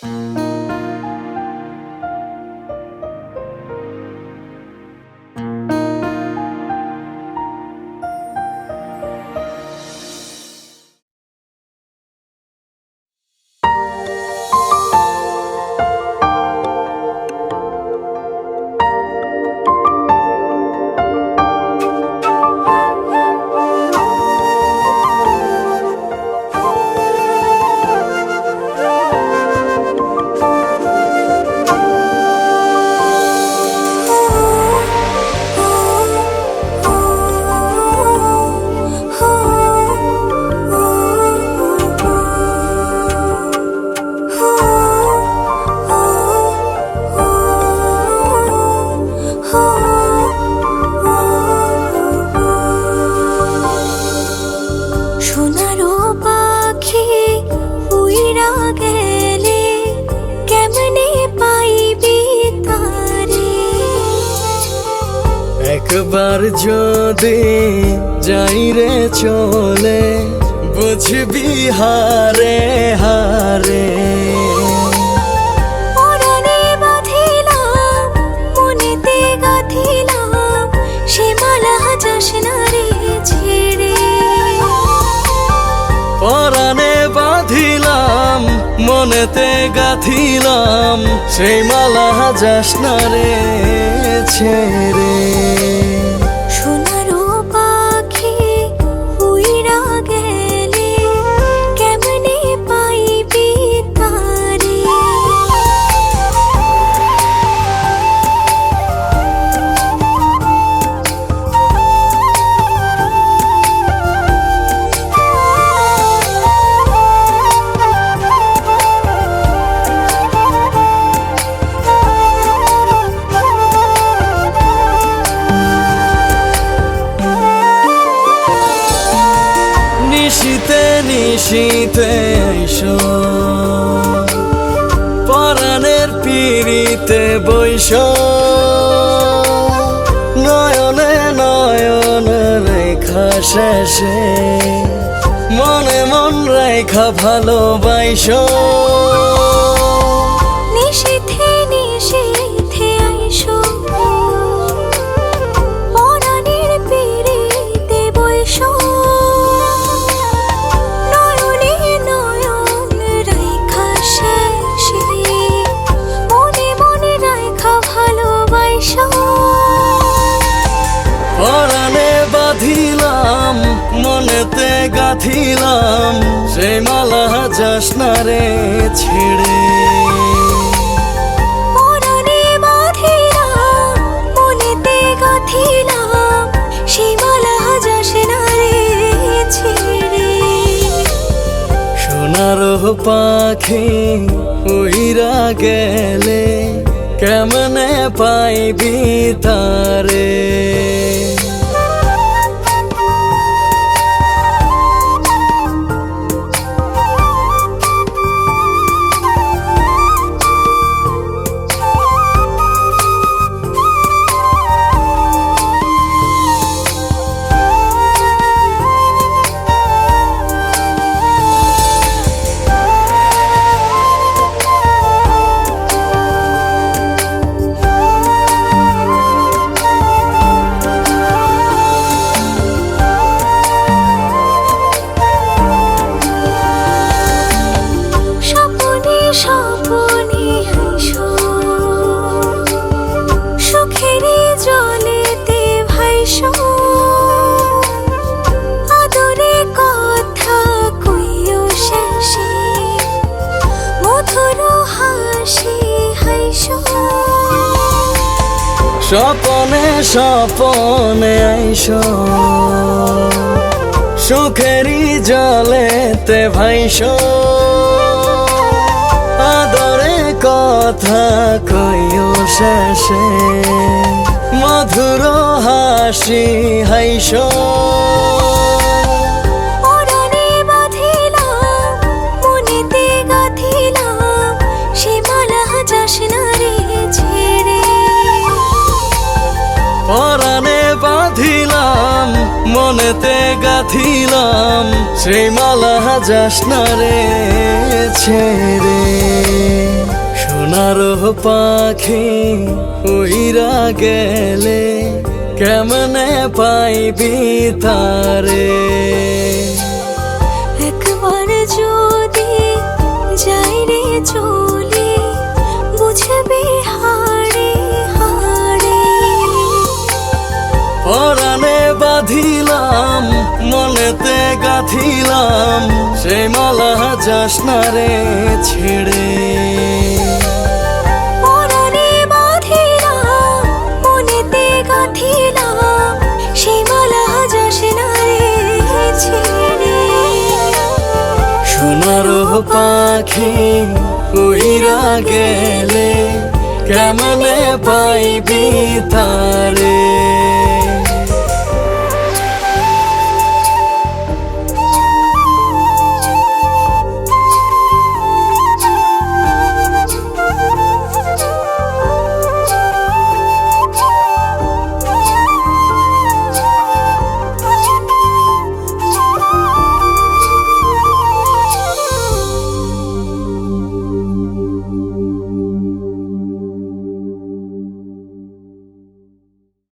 সোনারো একবার যদি যাই রে চলে বুঝবি হারে হারে। পরাণে বাঁধিলাম মনেতে গাঁথিলাম সেই মালা যাস না রে নিশিতে নিশিতে এসো। পরাণের পিড়িতে বৈশ নয়নে নয়ন রেখা শেষে মনে মন রেখা ভালোবাইশ গাঁথিলাম সেই মালা যাস না রে ছেড়ে যাস না রে সোনার পাখি উইরা গেলে কেমনে পাইবি তারে? স্বপনে স্বপনে আইস। সুখেরই জলেতে ভাইস। আদরে কথা কইও শেষে। মধুর হাসি হাইস। মনেতে গাথিলাম সেই মালা রে ছেড়ে। সোনার পাখি উইরা গেলে কেমনে পাইবি তারে? বাঁধিলাম মনেতে গাঁথিলাম সে মালা যাস না রে ছেড়ে। পাখি উইরা গেলে কেমনে পাইবি তারে?